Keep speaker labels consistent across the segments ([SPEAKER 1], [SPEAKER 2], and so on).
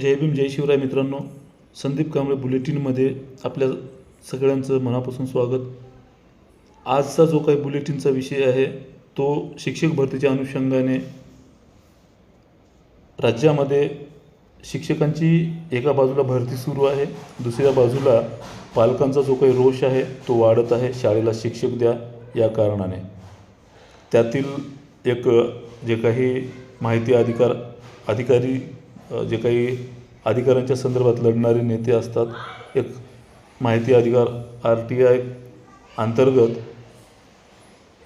[SPEAKER 1] जय भीम जय शिवराय मित्रांनो. संदीप कांबळे बुलेटिनमध्ये आपल्या सगळ्यांचं मनापासून स्वागत. आजचा जो काही बुलेटिनचा विषय आहे तो शिक्षक भरतीच्या अनुषंगाने राज्यामध्ये शिक्षकांची एका बाजूला भरती सुरू आहे दुसऱ्या बाजूला पालकांचा जो काही रोष आहे तो वाढत आहे. शाळेला शिक्षक द्या या कारणाने. त्यातील एक जे काही माहिती अधिकार अधिकारी जे काही अधिकारांच्या संदर्भात लढणारे नेते असतात एक माहिती अधिकार आर टी आय अंतर्गत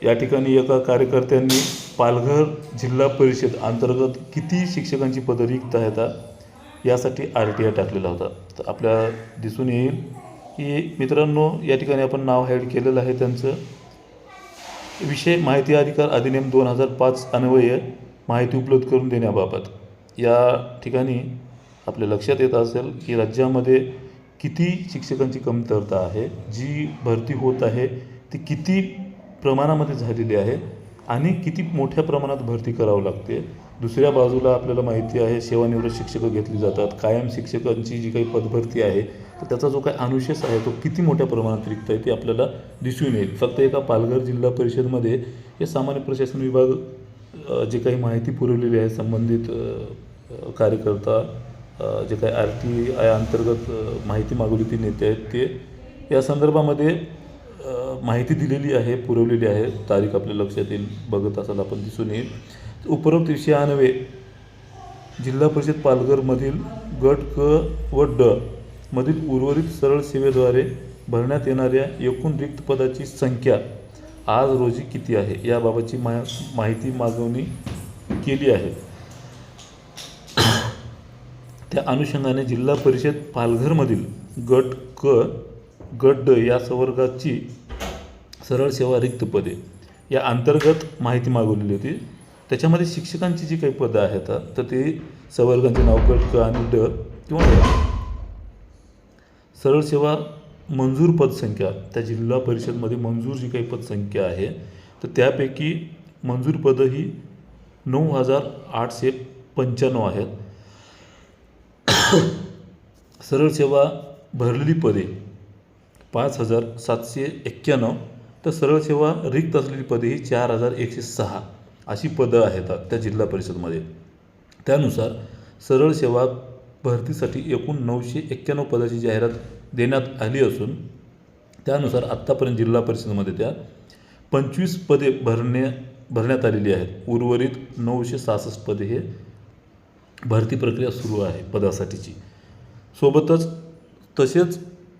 [SPEAKER 1] या ठिकाणी एका कार्यकर्त्यांनी पालघर जिल्हा परिषद अंतर्गत किती शिक्षकांची पदं रिक्त आहेत यासाठी आर टी आय टाकलेला होता. तर आपल्या दिसून येईल की मित्रांनो या ठिकाणी आपण नाव हायड केलेलं आहे त्यांचं. विषय माहिती अधिकार अधिनियम दोन हजार पाच अन्वये माहिती उपलब्ध करून देण्याबाबत. या ठिकाणी आपल्या लक्षात येत असेल की राज्यामध्ये किती शिक्षकांची कमतरता आहे जी भरती होत आहे ती किती प्रमाणामध्ये झालेली आहे आणि किती मोठ्या प्रमाणात भरती करावं लागते. दुसऱ्या बाजूला आपल्याला माहिती आहे सेवानिवृत्त शिक्षकं घेतली जातात. कायम शिक्षकांची जी काही पदभरती आहे तर त्याचा जो काही अनुशेष आहे तो किती मोठ्या प्रमाणात रिक्त आहे ते आपल्याला दिसून येईल. फक्त एका पालघर जिल्हा परिषदमध्ये हे सामान्य प्रशासन विभाग जे काही माहिती पुरवलेली आहे संबंधित कार्यकर्ता जे काही आर टी आय अंतर्गत माहिती मागवली ती नेते आहेत ते या संदर्भामध्ये माहिती दिलेली आहे पुरवलेली आहे. तारीख आपल्या लक्षात येईल बघत असाल आपण दिसून येईल. उपरोक्त विषयान्वये जिल्हा परिषद पालघरमधील गट क व ड मधील उर्वरित सरळ सेवेद्वारे भरण्यात येणाऱ्या एकूण रिक्त पदाची संख्या आज रोजी किती आहे? याबाबतची मा माहिती मागवणी केली आहे. त्या अनुषंगाने जिल्हा परिषद पालघरमधील गट क गट ड या संवर्गाची सरळ सेवा रिक्त पदे या अंतर्गत माहिती मागवलेली होती. त्याच्यामध्ये शिक्षकांची जी काही पदं आहेत तर ते संवर्गांचे नाव गट क आणि ड किंवा सरळ सेवा मंजूर पदसंख्या त्या जिल्हा परिषदमध्ये मंजूर जी काही पदसंख्या आहे तर त्यापैकी मंजूर पदं ही नऊ हजार आठशे पंच्याण्णव आहेत. सरळ सेवा भरलेली पदे पाच हजार सातशे एक्क्याण्णव तर सरळ सेवा रिक्त असलेली पदे ही चार हजार एकशे सहा अशी पदं आहेत त्या जिल्हा परिषदमध्ये. त्यानुसार सरळ सेवा भरतीसाठी एकूण नऊशे एक्क्याण्णव पदाची जाहिरात देण्यात आली असून त्यानुसार आत्तापर्यंत जिल्हा परिषदेमध्ये त्या पंचवीस पदे भरणे भरण्यात आलेली आहेत. उर्वरित नऊशे सहासष्ट पदे हे भरती प्रक्रिया सुरू आहे पदासाठीची. सोबतच तसेच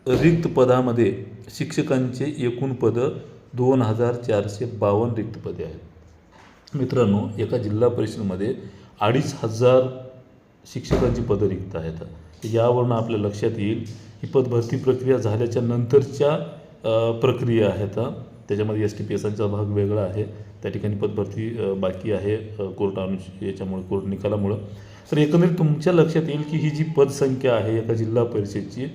[SPEAKER 1] रिक्त पदामध्ये शिक्षकांचे एकूण पदं दोन हजार चारशे बावन्न रिक्त पदे आहेत. मित्रांनो एका जिल्हा परिषदेमध्ये अडीच हजार शिक्षकांची पदं रिक्त आहेत. यावरून आपल्या लक्षात येईल ही पदभरती प्रक्रिया झाल्याच्या नंतरच्या प्रक्रिया आहेत त्याच्यामध्ये एस टी पी एसांचा भाग वेगळा आहे. त्या ठिकाणी पदभरती बाकी आहे कोर्ट अनुष याच्यामुळे कोर्ट निकालामुळं. तर एकंदरीत तुमच्या लक्षात येईल की ही जी पदसंख्या आहे एका जिल्हा परिषदची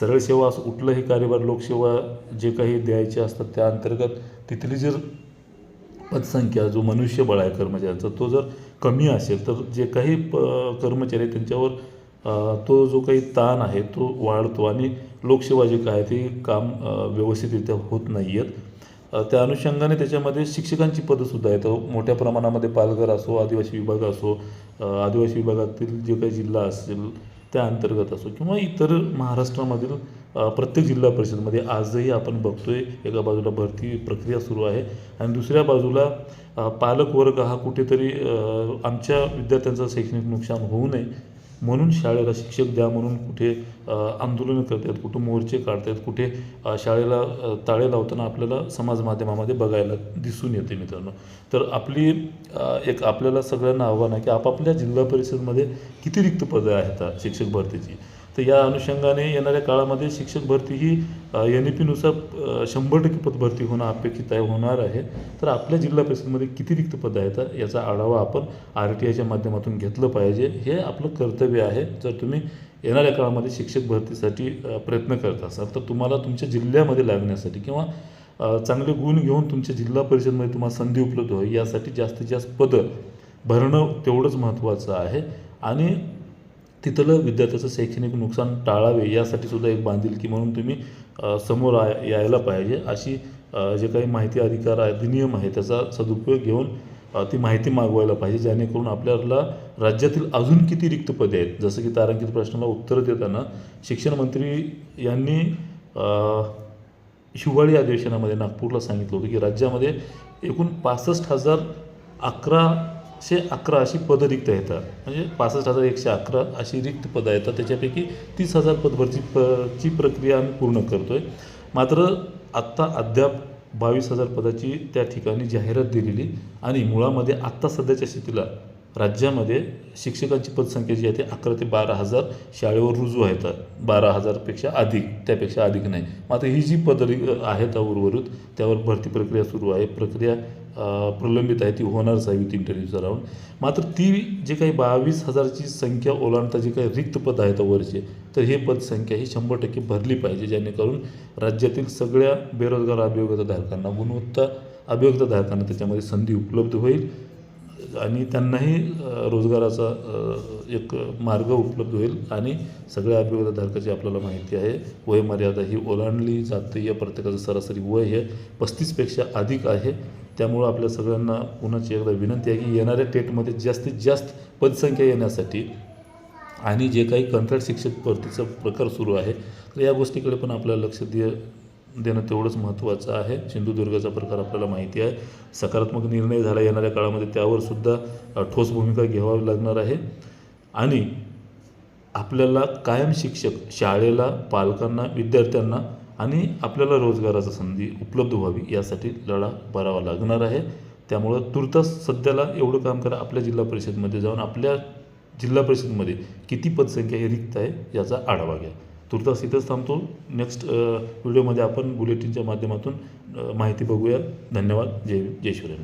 [SPEAKER 1] सरळ सेवा असं कुठलंही कार्यभार लोकसेवा जे काही द्यायचे असतात त्या अंतर्गत तिथली जर पदसंख्या जो मनुष्यबळ आहे कर्मचाऱ्यांचा तो जर कमी असेल तर जे काही प कर्मचारी त्यांच्यावर तो जो काही ताण आहे तो वाढतो आणि लोकसेवा जे काय आहे ते काम व्यवस्थितरित्या होत नाही आहेत त्या अनुषंगाने त्याच्यामध्ये शिक्षकांची पदंसुद्धा आहेत. हो, मोठ्या प्रमाणामध्ये पालघर असो आदिवासी विभाग असो आदिवासी विभागातील जे काही जिल्हा असेल त्या अंतर्गत असो किंवा इतर महाराष्ट्रामधील प्रत्येक जिल्हा परिषदमध्ये आजही आपण बघतोय एका बाजूला भरती प्रक्रिया सुरू आहे आणि दुसऱ्या बाजूला पालकवर्ग पालक वर्ग हा कुठेतरी आमच्या विद्यार्थ्यांचं शैक्षणिक नुकसान होऊ नये म्हणून शाळेला शिक्षक द्या म्हणून कुठे आंदोलनं करतात कुठे मोर्चे काढतात कुठे शाळेला ताळे लावताना आपल्याला समाज माध्यमामध्ये बघायला दिसून येते मित्रांनो. तर आपली एक आपल्याला सगळ्यांना आव्हान आहे की आपापल्या जिल्हा परिषदमध्ये किती रिक्त पदं आहेत शिक्षक भरतीची? तर या अनुषंगाने येणाऱ्या काळामध्ये शिक्षक भरती ही एन ई पीनुसार शंभर टक्के पदभरती होणं अपेक्षित आहे होणार आहे. तर आपल्या जिल्हा परिषदमध्ये किती रिक्त पदं आहेत याचा आढावा आपण आर टी आयच्या माध्यमातून घेतलं पाहिजे. हे आपलं कर्तव्य आहे. जर तुम्ही येणाऱ्या काळामध्ये शिक्षक भरतीसाठी प्रयत्न करत असाल तर तुम्हाला तुमच्या जिल्ह्यामध्ये लागण्यासाठी किंवा चांगले गुण घेऊन तुमच्या जिल्हा परिषदमध्ये तुम्हाला संधी उपलब्ध होईल यासाठी जास्तीत जास्त पदं भरणं तेवढंच महत्त्वाचं आहे. आणि तिथलं विद्यार्थ्याचं शैक्षणिक नुकसान टाळावे यासाठी सुद्धा एक बांधिलकी म्हणून तुम्ही समोर आ यायला पाहिजे. अशी जे काही माहिती अधिकार अधिनियम आहे त्याचा सदुपयोग घेऊन ती माहिती मागवायला पाहिजे. जेणेकरून आपल्याला राज्यातील अजून किती रिक्त पदे आहेत? जसं की तारांकित प्रश्नाला उत्तर देताना शिक्षण मंत्री यांनी हिवाळी अधिवेशनामध्ये नागपूरला सांगितलं होतं की राज्यामध्ये एकूण पासष्ट हजार अकरा अकराशे अकरा अशी पदं रिक्त येतात. म्हणजे पासष्ट हजार एकशे अकरा अशी रिक्त पदं येतात त्याच्यापैकी तीस हजार पदभरती प ची प्रक्रिया आम्ही पूर्ण करतो आहे मात्र आत्ता अद्याप बावीस हजार पदाची त्या ठिकाणी जाहिरात दिलेली आणि मुळामध्ये आत्ता सध्याच्या स्थितीला राज्यामध्ये शिक्षकांची पदसंख्या जी आहे ती अकरा ते बारा हजार शाळेवर रुजू आहेत. बारा हजारपेक्षा अधिक त्यापेक्षा अधिक नाही. मात्र ही जी पदं रि- आहेत उर्वरित त्यावर भरती प्रक्रिया सुरू आहे. प्रक्रिया प्रलंबित आहे ती होणारच आहे विथ इंटरव्ह्यूचा राऊंड. मात्र ती जे काही बावीस हजारची संख्या ओलांडता जे काही रिक्त पद आहेत वरचे तर हे पदसंख्या ही शंभर टक्के भरली पाहिजे जेणेकरून राज्यातील सगळ्या बेरोजगार अभियोगताधारकांना गुणवत्ता अभियोगताधारकांना त्याच्यामध्ये संधी उपलब्ध होईल आणि त्यांनाही रोजगाराचा एक मार्ग उपलब्ध होईल आणि सगळ्या अभियोगताधारकाची आपल्याला माहिती आहे वयमर्यादा ही ओलांडली जाते या प्रत्येकाचं सरासरी वय हे पस्तीसपेक्षा अधिक आहे. त्यामुळं आपल्या सगळ्यांना पुन्हाची एकदा विनंती आहे की येणाऱ्या टेटमध्ये जास्तीत जास्त पदसंख्या येण्यासाठी आणि जे काही कंत्राट शिक्षक भरतीचा प्रकार सुरू आहे तर या गोष्टीकडे पण आपल्याला लक्ष दे देणं तेवढंच महत्त्वाचं आहे. सिंधुदुर्गाचा प्रकार आपल्याला माहिती आहे. सकारात्मक निर्णय झाला येणाऱ्या काळामध्ये त्यावर सुद्धा ठोस भूमिका घ्यावी लागणार आहे. आणि आपल्याला कायम शिक्षक शाळेला पालकांना विद्यार्थ्यांना आणि आपल्याला रोजगाराची संधी उपलब्ध व्हावी यासाठी लढा भरावा लागणार आहे. त्यामुळं तुर्तास सध्याला एवढं काम करा आपल्या जिल्हा परिषदमध्ये जाऊन आपल्या जिल्हा परिषदमध्ये किती पदसंख्या हे रिक्त आहे याचा आढावा घ्या. तुर्तास इथंच थांबतो. नेक्स्ट व्हिडिओमध्ये आपण बुलेटिनच्या माध्यमातून माहिती बघूया. धन्यवाद. जय जय शिवराय